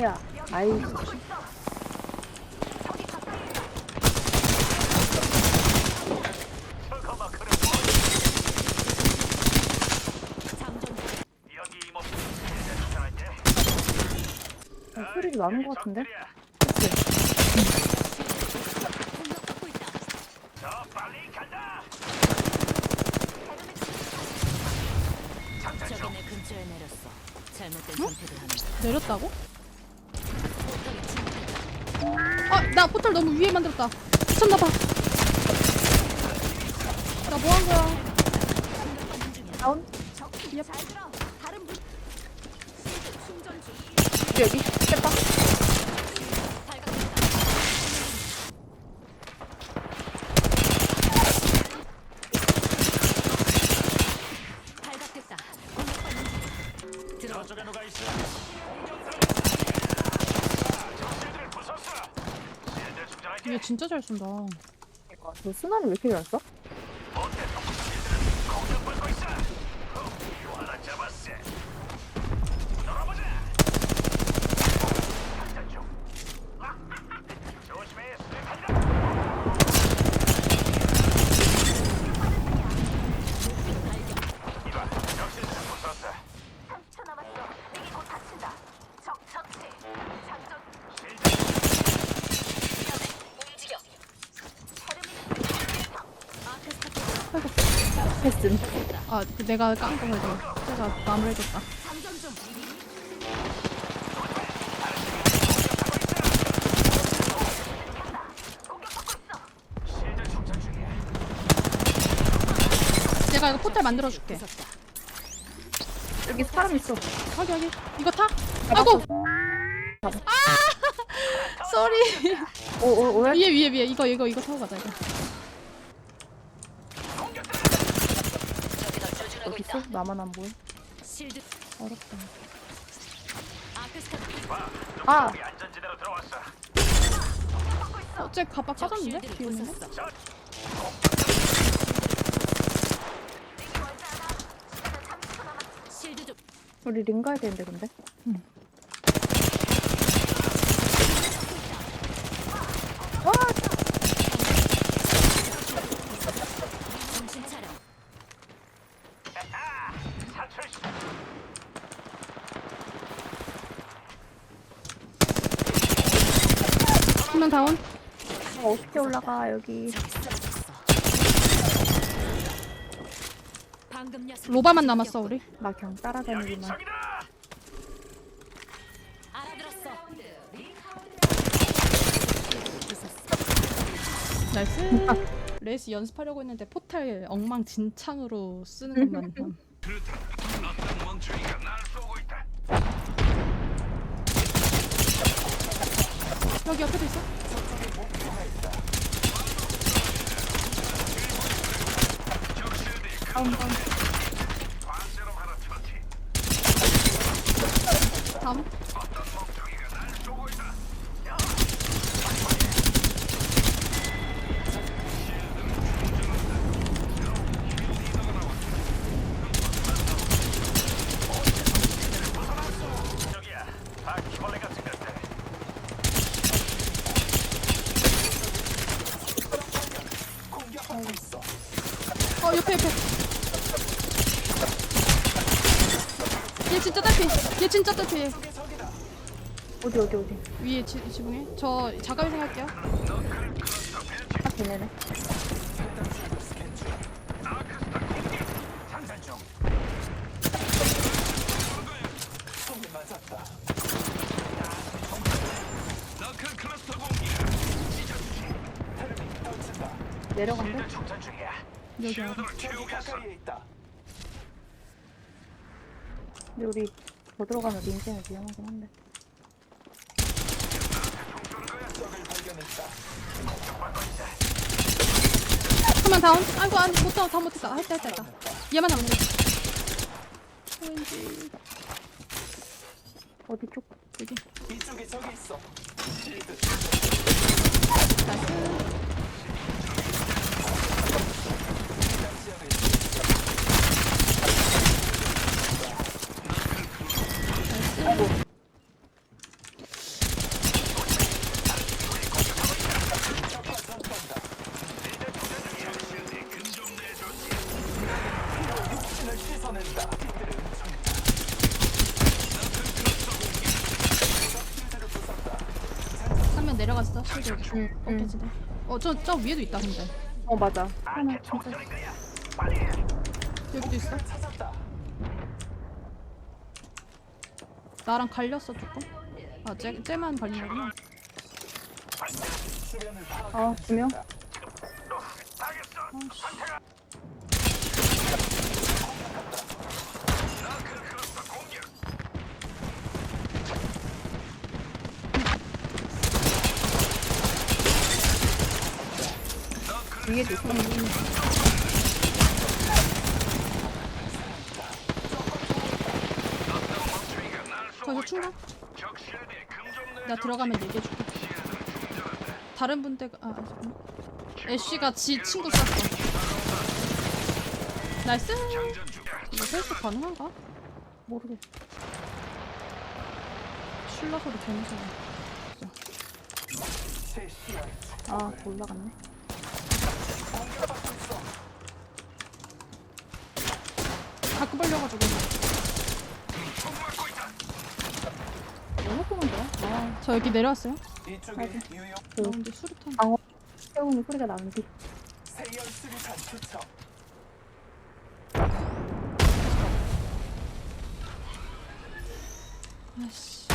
야, 아이, 어, 소리 나는 것 같은데? 하는 내렸다고? 아, 나 포털 너무 위에 만들었다. 미쳤나봐. 나 뭐 한 거야? 다운? 얍. 여기, 얘 진짜 잘 쏜다. 아, 저 순환이 왜 이렇게 잘 써? 하나 잡았어. 놀아보자. 장전 중. 조심해, 수색한다. 이봐, 적실들 부쉈어. 3초 남았어. 이게 곧 다친다. 적 처치. 장전 움직여. 패슨. 아, 그 내가 깡거 걸려. 제가 마무리해줬다. 내가 이거 포털 만들어줄게. 여기 사람 있어. 여기, 여기. 이거 타? 아이고! 아! 쏘리. 오, 오, 왜? 위에, 위에, 위에. 이거, 이거, 이거 타고 가자, 이거. 어디 있어? 나만 안 보여? 어렵다. 아! 우리 안전지대로 들어왔어. 어, 쟤 가방 빠졌는데? 부쉈어. 실드 좀. 우리 링 가야 되는데, 근데? 정신 차려. 사출 시 한명 다운. 어, 어떻게 올라가, 여기. 로바만 남았어, 우리. 나 그냥 따라다니기만. 알아들었어. 나이스. 레이스 연습하려고 했는데 포탈 엉망진창으로 쓰는 것만. 함. 어떤 멍청이가 날 쏘고 있다. 여기 옆에도 있어? 관세로 하나 처치. 다음. 어떤 멍청이가 날 쏘고 있다. 저기야, 바퀴벌레 같은 것들. 어 옆에 옆에 얘 진짜 진짜 딸피 어디, 어디, 어디? 위에 지, 지붕에 저 자가위 생각할게요 딱 걔네네. 중이야. 여기. 근데 우리 더 들어가면 링생이 위험하긴 한데. 한명 다운. 아이고 안 못다 다 못했다. 했다 했다 했다. 얘만 돼 왠지 어디 쪽? 여기. 이쪽에 저기 있어. 내려갔어. 실드. 응, 응. 꺾여지네. 어저 저 위에도 있다 근데. 어 맞아. 하나 진짜. 여기도 있어. 나랑 갈렸어 조금. 아 쟤, 쟤만 갈리는구나. 아 두 명. 위에도 있어. 거기서 금좀 나 들어가면 얘기해줄게. 다른 분들 아 잠깐만. 애쉬가 지 친구 쐈어. 나이스. 이거 헬스 가능한가? 소리 개 무서워. 아 올라갔네. 자꾸 벌려가지고. 너무 쏘는 거야? 아저 여기 내려왔어요. 이쪽에 유용 나 근데 수류탄. 방어 세우는 소리가 나는데. 세열 수리탄 투척 아씨.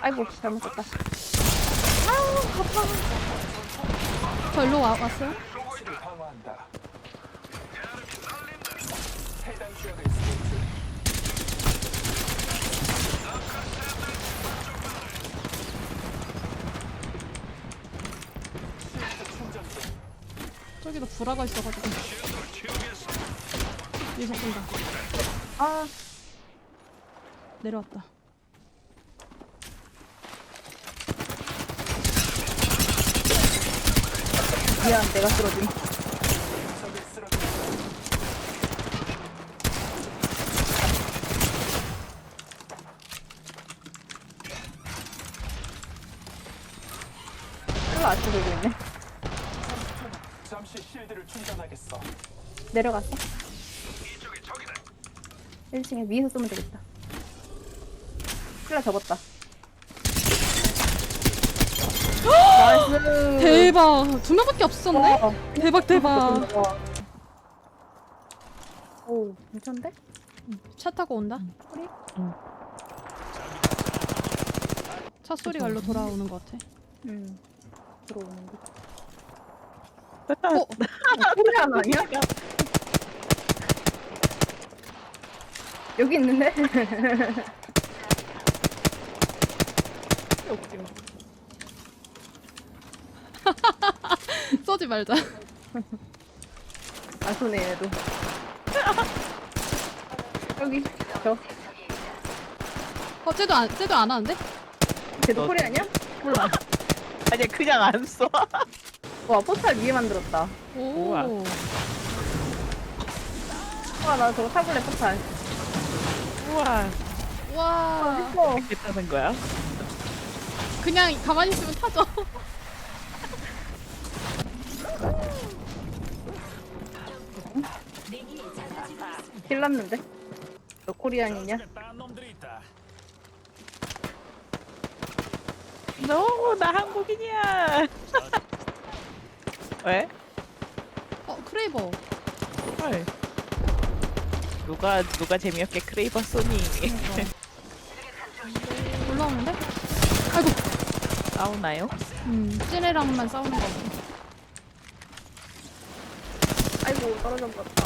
아이고 잘못했다. 저 일로 와, 왔어요? 방어한다 해당 지역을 스위치 저기도 불화가 있어가지고. 위에서 쏜다. 아 내려왔다. 미안 내가 쓰러짐. 잠시 실드를 충전하겠어 내려갔어? 이쪽에 적이다 1층에 위에서 쏘면 되겠다. 클라 접었다. 나이스. 대박. 두 명밖에 없었네? 와. 대박, 대박. 와. 오 괜찮은데? 차 타고 온다. 소리? 차 소리가 일로 돌아오는 것 같아. 응. 들어오는 거. 어? 소리 하나 아니야? 여기 있는데? 쏘지 말자. 안 쏘네 얘도. 여기 저 어, 쟤도 안, 쟤도 안 하는데? 쟤도 소리 아니야? 몰라. 아니 그냥 안 써. 와 포탈 위에 만들었다. 오. 우와. 와 나 저거 타볼래 포탈. 우와 와. 예뻐. 됐다는 거야? 그냥 가만히 있으면 타죠. 힐났는데? 너 코리안이냐? 딴 놈들이 있다 No, 나 한국인이야. 왜? 어, 크레이버. 헐. 누가 누가 재미없게 크레이버 소니 올라오는데? 아이고. 싸우나요? 음, 쟤네랑만 싸우는 거 같아. 아이고 떨어져 버렸다.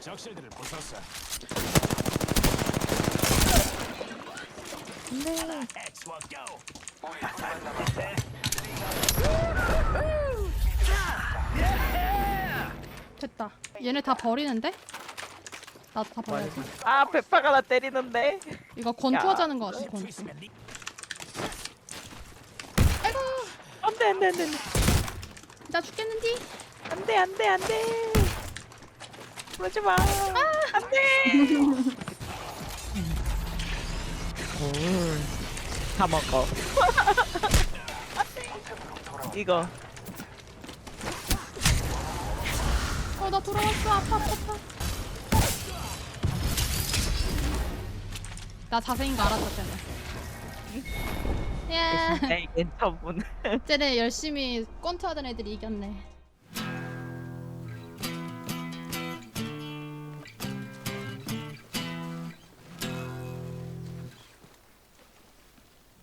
적 실드를 부쉈어 고 됐다. 얘네 다 버리는데? 나도 다 버려야지. 아 페파가 나 때리는데. 이거 권투하자는 거 같아, 권투. 아이고, 안돼 안돼 안돼 나 죽겠는디? 안돼 안돼 안돼. 그러지 마. 안돼. 다 먹어. 이거 어, 나 돌아왔어. 아파, 아파, 아파. 나 자생인 거 알았어 쟤네. 이게 처음 보는. 쟤네 열심히 권투하던 애들이 이겼네.